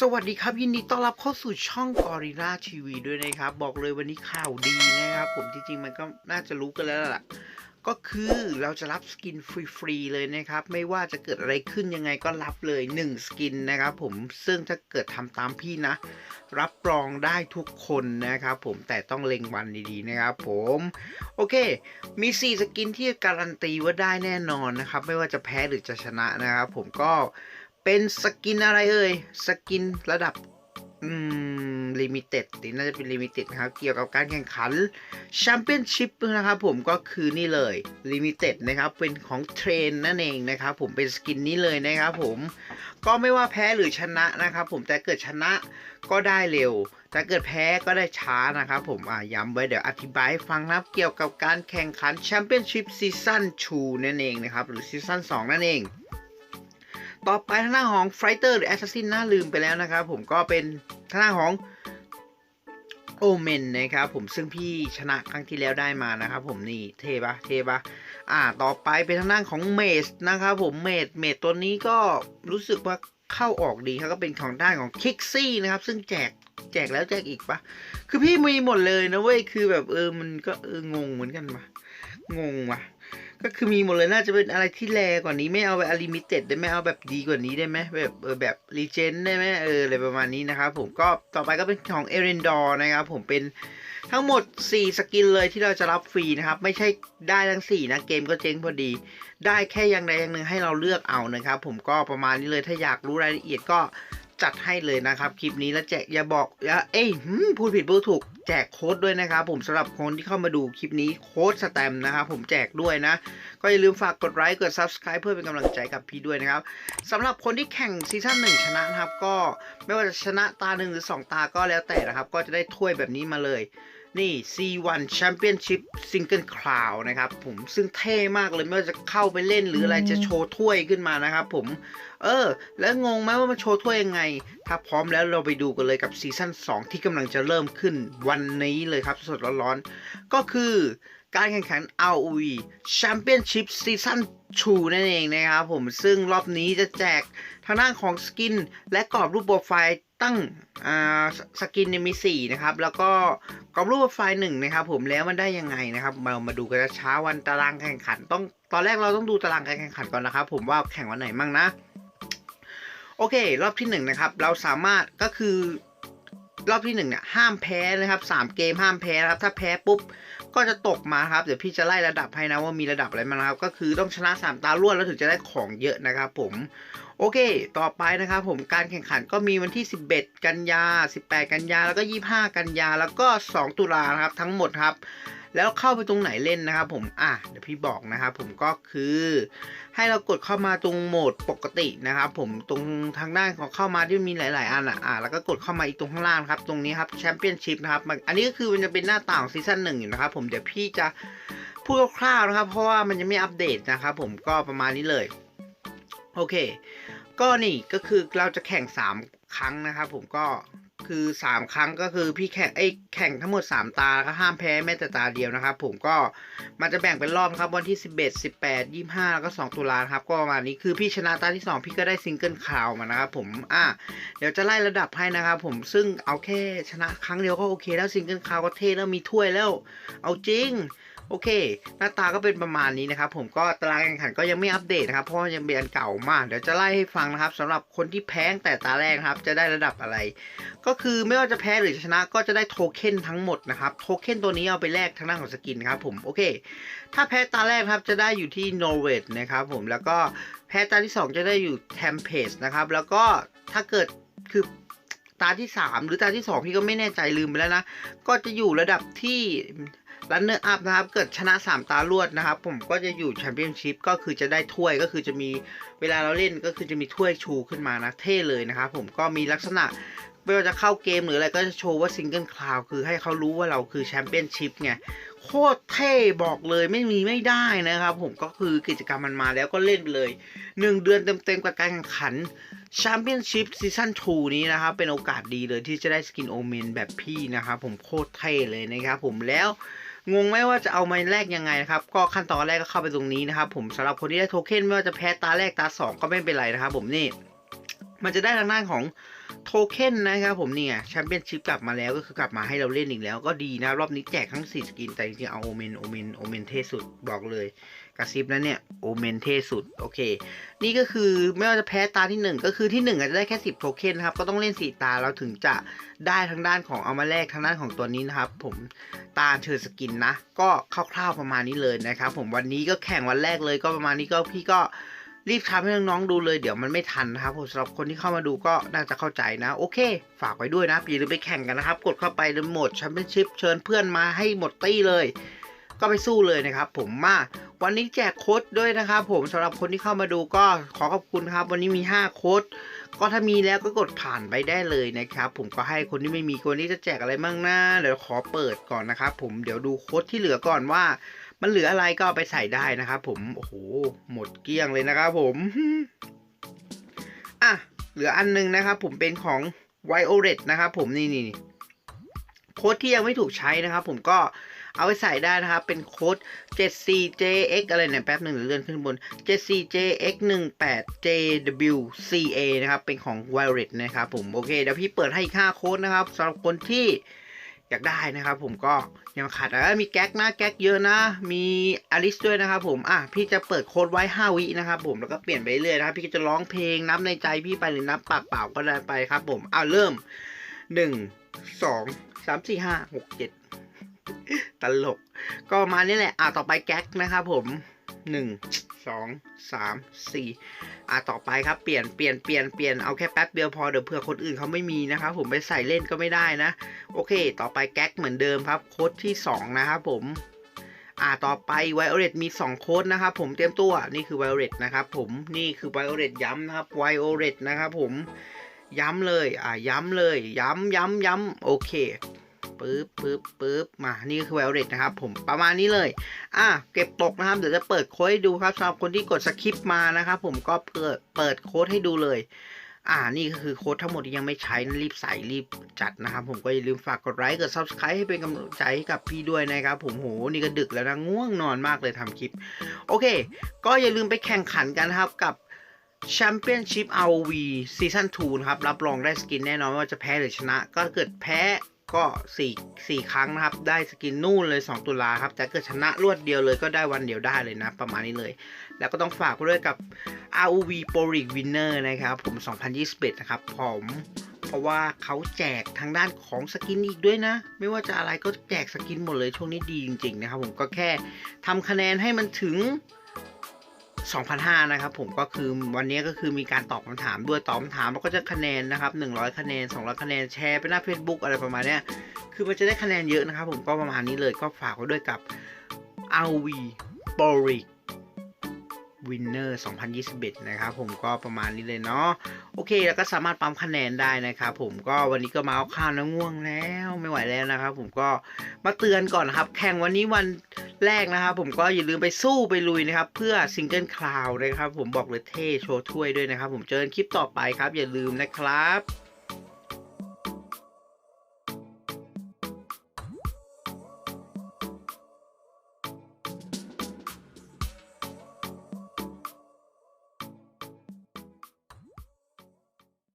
สวัสดีครับยินดีต้อนรับเข้าสู่ช่องกอริ l ่าทีวีด้วยนะครับ บอกเลยวันนี้ข่าวดีนะครับ ผมจริงๆ มันก็น่าจะรู้กันแล้วล่ะ ก็คือเราจะรับสกินฟรีๆเลยนะครับ ไม่ว่าจะเกิดอะไรขึ้นยังไงก็รับเลย 1 สกินนะครับผมซึ่งถ้าเกิดทำตามพี่นะ รับรองได้ทุกคนนะครับผมแต่ต้องเล็งวันดีๆนะครับผมโอเค มี 4 สกินที่การันตีว่าได้แน่นอนนะครับ ไม่ว่าจะแพ้หรือจะชนะนะครับผมก็ เป็นสกินอะไรเอ่ย สกินระดับอืมลิมิเต็ดน่าจะเป็นลิมิเต็ดนะครับ เกี่ยวกับการแข่งขันแชมเปี้ยนชิพนะครับผมก็คือนี่เลยลิมิเต็ดนะครับ เป็นของเทรนนั่นเองนะครับผมเป็นสกินนี้เลยนะครับผมก็ไม่ว่าแพ้หรือชนะนะครับผมแต่เกิดชนะก็ได้เร็ว แต่เกิดแพ้ก็ได้ช้านะครับผมอ่าย้ำไว้เดี๋ยวอธิบายให้ฟังนะครับ เกี่ยวกับการแข่งขันแชมเปี้ยนชิพซีซั่น2นั่นเองนะครับหรือซีซั่น2นั่นเอง ต่อไปทางหน้าของไฟเตอร์หรือแอสซัสซินน่าลืมไปแล้วนะครับ ผมก็เป็นทางหน้าของโอเมนนะครับผมซึ่งพี่ชนะครั้งที่แล้วได้มานะครับผมนี่เทปะเทปะอ่าต่อไปเป็นทางด้านของเมสนะครับผมเมสเมสตัวนี้ก็รู้สึกว่าเข้าออกดีครับก็เป็นของด้านของคิกซี่นะครับ ซึ่งแจกแจกแล้วแจกอีกปะคือพี่มีหมดเลยนะเว้ยคือแบบเออมันก็เอองงเหมือนกันปะงงว่ะ ก็คือมีหมดเลยน่าจะเป็นอะไรที่แรงกว่านี้ไม่เอาแบบอลิมิเต็ดได้ไหมเอาแบบดีกว่านี้ได้ไหมแบบเออแบบรีเจนได้ไหมเอออะไรประมาณนี้นะครับผมก็ต่อไปก็เป็นของเอเรนดอร์นะครับผมเป็นทั้งหมด 4 สกินเลยที่เราจะรับฟรีนะครับ ไม่ใช่ได้ทั้ง 4 นะ เกมก็เจ๊งพอดี ได้แค่อย่างใดอย่างหนึ่งให้เราเลือกเอานะครับ ผมก็ประมาณนี้เลยถ้าอยากรู้รายละเอียดก็ จัดให้เลยนะครับ คลิปนี้แล้วแจกอย่าบอกอย่าเอ้ยพูดผิดพูดถูกแจกโค้ดด้วยนะครับ ผมสำหรับคนที่เข้ามาดูคลิปนี้โค้ดสแตมป์นะครับผมแจกด้วยนะ ก็อย่าลืมฝากกดไลค์กด Subscribe เพื่อเป็นกำลังใจกับพี่ด้วยนะครับสำหรับคนที่แข่งซีซั่นหนึ่งชนะนะครับ ก็ไม่ว่าจะชนะตาหนึ่งหรือ 2 ตาก็แล้วแต่นะครับ ก็จะได้ถ้วยแบบนี้มาเลย นี่ C1 Championship Single Crown นะครับผมซึ่งเท่มากเลยไม่ว่าจะเข้าไปเล่นหรืออะไรจะโชว์ถ้วยขึ้นมานะครับผม เออ แล้วงงไหมว่ามันโชว์ถ้วยยังไง ถ้าพร้อมแล้วเราไปดูกันเลยกับซีซั่น2 ที่กำลังจะเริ่มขึ้นวันนี้เลยครับ สดร้อนๆ ก็คือการแข่งขัน ROV Championship Season 2 นั่นเองนะครับผมซึ่งรอบนี้จะแจกทางด้านของสกิน และกรอบรูปโปรไฟล์ ตั้งสสกินเนี่ยมี 4 นะครับ แล้วก็กรอบรูปไฟล์หนึ่งนะครับผมแล้วมันได้ยังไงนะครับเรามาดูกันเช้าวันตารางแข่งขัน ต้องตอนแรกเราต้องดูตารางการแข่งขันก่อนนะครับ ผมว่าแข่งวันไหนมั่งนะโอเค รอบที่หนึ่งนะครับเราสามารถก็คือรอบที่หนึ่งเนี่ยห้ามแพ้นะครับสามเกมห้ามแพ้นะครับ ถ้าแพ้ปุ๊บก็จะตกมาครับเดี๋ยวพี่จะไล่ระดับให้นะว่ามีระดับอะไรมางนะครับ ก็คือต้องชนะสามตารวดแล้วถึงจะได้ของเยอะนะครับผม โอเค ต่อไปนะครับผมการแข่งขันก็มีวันที่ 11 กันยา 18 กันยา แล้วก็ 25 กันยา แล้วก็ 2 ตุลาครับทั้งหมดครับ แล้วเข้าไปตรงไหนเล่นนะครับผม อะ เดี๋ยวพี่บอกนะครับผมก็คือ ให้เรากดเข้ามาตรงโหมดปกตินะครับผม ตรงทางด้านของเข้ามาที่มีหลาย ๆ อันอะ อะ แล้วก็กดเข้ามาอีกตรงข้างล่างครับ ตรงนี้ครับแชมเปี้ยนชิพนะครับ อันนี้ก็คือมันจะเป็นหน้าต่างซีซั่นหนึ่งอยู่นะครับผม เดี๋ยวพี่จะพูดคร่าวๆนะครับ เพราะว่ามันยังไม่อัปเดตนะครับผม ก็ประมาณนี้เลย โอเค ก็นี่ก็คือเราจะแข่ง 3 ครั้งนะครับผมก็คือ 3 ครั้งก็คือพี่แข่งไอ้แข่งทั้งหมด 3 ตาก็ห้ามแพ้แม้แต่ตาเดียวนะครับ ผมก็มันจะแบ่งเป็นรอบครับวันที่ 11 18 25 แล้วก็ 2 ตุลาครับก็ประมาณนี้คือพี่ชนะตาที่ 2 พี่ก็ได้ซิงเกิลคราวมานะครับผมอะเดี๋ยวจะไล่ระดับให้นะครับผมซึ่งเอาแค่ชนะครั้งเดียวก็โอเคแล้วซิงเกิลคราวก็เท่แล้วมีถ้วยแล้ว เอาจริง โอเค หน้าตาก็เป็นประมาณนี้นะครับ ผมก็ตารางแข่งขันก็ยังไม่อัปเดตนะครับ เพราะยังเป็นอันเก่ามาก เดี๋ยวจะไล่ให้ฟังนะครับสำหรับคนที่แพ้แต่ตาแรกครับ จะได้ระดับอะไร ก็คือไม่ว่าจะแพ้หรือชนะก็จะได้โทเค็นทั้งหมดนะครับ โทเค็นตัวนี้เอาไปแลกทางด้านของสกินครับผมโอเค ถ้าแพ้ตาแรกครับจะได้อยู่ที่โนเวตนะครับผมแล้วก็แพ้ตาที่ 2 จะได้อยู่แทมเพสนะครับแล้วก็ถ้าเกิดคือตาที่ 3 หรือตาที่ 2 พี่ก็ไม่แน่ใจลืมไปแล้วนะ ก็จะอยู่ระดับที่ รันเนอร์อัพนะครับ เกิดชนะ 3 ตารวดนะครับ ผมก็จะอยู่แชมเปี้ยนชิพก็คือจะได้ถ้วยก็คือจะมีเวลาเราเล่นก็คือจะมีถ้วยชูขึ้นมานะเท่เลยนะครับผมก็มีลักษณะไม่ว่าจะเข้าเกมหรืออะไรก็จะโชว์ว่าซิงเกิลคลาวคือให้เขารู้ว่าเราคือแชมเปี้ยนชิพไงโคตรเท่บอกเลยไม่มีไม่ได้นะครับผมก็คือกิจกรรมมันมาแล้วก็เล่นไปเลย 1 เดือนเต็มๆกับการแข่งขันแชมเปี้ยนชิพซีซั่น2นี้นะครับ เป็นโอกาสดีเลยที่จะได้สกินโอเมนแบบพี่นะครับผมโคตรเท่เลยนะครับผมแล้ว งงไหมว่าจะเอามาแลกยังไงนะครับก็ขั้นตอนแรกก็เข้าไปตรงนี้นะครับผมสำหรับคนที่ได้โทเค็นไม่ว่าจะแพ้ตาแรกตา 2 ก็ไม่เป็นไรนะครับผมนี่มันจะได้ทางด้านของโทเค็นนะครับผมเนี่ยแชมเปี้ยนชิพกลับมาแล้วก็คือกลับมาให้เราเล่นอีกแล้วก็ดีนะรอบนี้แจกทั้ง 4 สกิน แต่จริงๆเอาโอเมนโอเมนโอเมนเทสุดบอกเลย กระซิบนะเนี่ยโอเมนเทสุด โอเค นี่ก็คือไม่ว่าจะแพ้ตาที่ 1 ก็คือที่ 1 อาจจะได้แค่ 10 โทเค็นนะครับ ก็ต้องเล่น 4 ตาเราถึงจะได้ทางด้านของเอามาแลกทางด้านของตัวนี้นะครับ ผมตาเชิญสกินนะ ก็คร่าวๆประมาณนี้เลยนะครับ ผมวันนี้ก็แข่งวันแรกเลยก็ประมาณนี้ก็พี่ก็รีบทำให้น้องๆดูเลยเดี๋ยวมันไม่ทันนะครับผมสำหรับคนที่เข้ามาดูก็น่าจะเข้าใจนะ โอเค ฝากไว้ด้วยนะอย่าลืมไปแข่งกันนะครับ กดเข้าไปในโหมดแชมเปี้ยนชิพเชิญเพื่อนมาให้หมดตี้เลย ก็ไปสู้เลยนะครับผมมา วันนี้แจกโค้ดด้วยนะครับผมสำหรับคนที่เข้ามาดูก็ขอขอบคุณครับ วันนี้มี 5 โค้ดก็ถ้ามีแล้วก็กดผ่านไปได้เลยนะครับ ผมก็ให้คนที่ไม่มีคนนี้จะแจกอะไรบ้างนะเดี๋ยวขอเปิดก่อนนะครับผมเดี๋ยวดูโค้ดที่เหลือก่อนว่า มันเหลืออะไรก็เอาไปใส่ได้นะครับผมโอ้โหหมดเกลี้ยงเลยนะครับผมอะเหลืออันหนึงนะครับผมเป็นของ Violet นะครับผมนี่นี่โค้ดที่ยังไม่ถูกใช้นะครับผมก็ เอาไปใส่ได้นะครับ เป็นโค้ด 74JX อะไรเนี่ยแป๊บหนึ่งเดี๋ยวเลื่อนขึ้นบน 74JX18JWCA นะครับ เป็นของ Violet นะครับผม โอเค เดี๋ยวพี่เปิดให้อีก5โค้ดนะครับสำหรับคนที่อยากได้นะครับผมก็ยังขาดอะมีแก๊กนะแก๊กเยอะนะ มีอลิสด้วยนะครับผมอะพี่จะเปิดโค้ดไว้ 5 วินะครับผมแล้วก็เปลี่ยนไปเรื่อยนะครับ พี่จะร้องเพลงนับในใจพี่ไปหรือนับปากเปล่าก็ได้ไปครับผมอ้าเริ่ม 1 2 3 4 5 6 7 ตลก ก็มานี้แหละ อะต่อไปแก๊กนะครับผม1 2 3 4อะต่อไปครับเปลี่ยนเปลี่ยนเปลี่ยนเปลี่ยนเอาแค่แป๊บเดียวพอเดี๋ยวเผื่อคนอื่นเขาไม่มีนะครับผมไปใส่เล่นก็ไม่ได้นะ โอเค ต่อไปแก๊กเหมือนเดิมครับ โค้ดที่2นะครับผม อ่าต่อไป Violet มี 2 โค้ดนะครับผมเตรียมตัวนี่คือ Violet นะครับผมนี่คือ Violet ย้ำนะครับ Violet นะครับผมย้ำเลย อ่าย้ำเลย ย้ำย้ำย้ำโอเค ปึ๊บปึ๊บปึ๊บมานี่คือ Violet นะครับผมประมาณนี้เลยอะเก็บตกนะครับเดี๋ยวจะเปิดโค้ดให้ดูครับสำหรับคนที่กดสคริปต์มานะครับผมก็เปิดเปิดโค้ดให้ดูเลยอ่านี่ก็คือโค้ดทั้งหมดที่ยังไม่ใช้นะรีบใส่รีบจัดนะครับ ผมก็อย่าลืมฝากกดไลค์กด subscribe ให้เป็นกำลังใจให้กับพี่ด้วยนะครับ ผมโหนี่ก็ดึกแล้วนะง่วงนอนมากเลยทำคลิป โอเค ก็อย่าลืมไปแข่งขันกันครับกับ Championship ROV Season 2 นะครับ รับรองได้สกินแน่นอนว่าจะแพ้หรือชนะ ก็เกิดแพ้ ก็4 4ครั้งนะครับ ได้สกินนู่นเลย 2 ตุลาครับแต่เกิดชนะรวดเดียวเลยก็ได้วันเดียวได้เลยนะ ประมาณนี้เลย แล้วก็ต้องฝากด้วยกับ ROV Pro League Winner นะครับ ผม 2021 นะครับผมเพราะว่าเขาแจกทางด้านของสกินอีกด้วยนะ ไม่ว่าจะอะไรก็แจกสกินหมดเลยช่วงนี้ดีจริง ๆ นะครับ ผมก็แค่ทำคะแนนให้มันถึง 2,005นะครับผมก็คือวันนี้ก็คือมีการตอบคำถามด้วยตอบคำถามแล้วก็จะคะแนนนะครับ100 คะแนน 200 คะแนนแชร์ไปหน้า Facebook อะไรประมาณนี้คือมันจะได้คะแนนเยอะนะครับผมก็ประมาณนี้เลยก็ฝากไว้ด้วยกับ ROV Pro League Winner 2021 นะครับผมก็ประมาณนี้เลยเนาะโอเค แล้วก็สามารถปั๊มคะแนนได้นะครับผมก็วันนี้ก็มาเอาข้าวนะง่วงแล้วไม่ไหวแล้วนะครับผมก็มาเตือนก่อนนะครับ แข่งวันนี้วันแรกนะครับผมก็อย่าลืมไปสู้ไปลุยนะครับ เพื่อซิงเกิลคลาวนะครับผมบอกเลยเท่โชว์ถ้วยด้วยนะครับ ผมเจอกันคลิปต่อไปครับ อย่าลืมนะครับ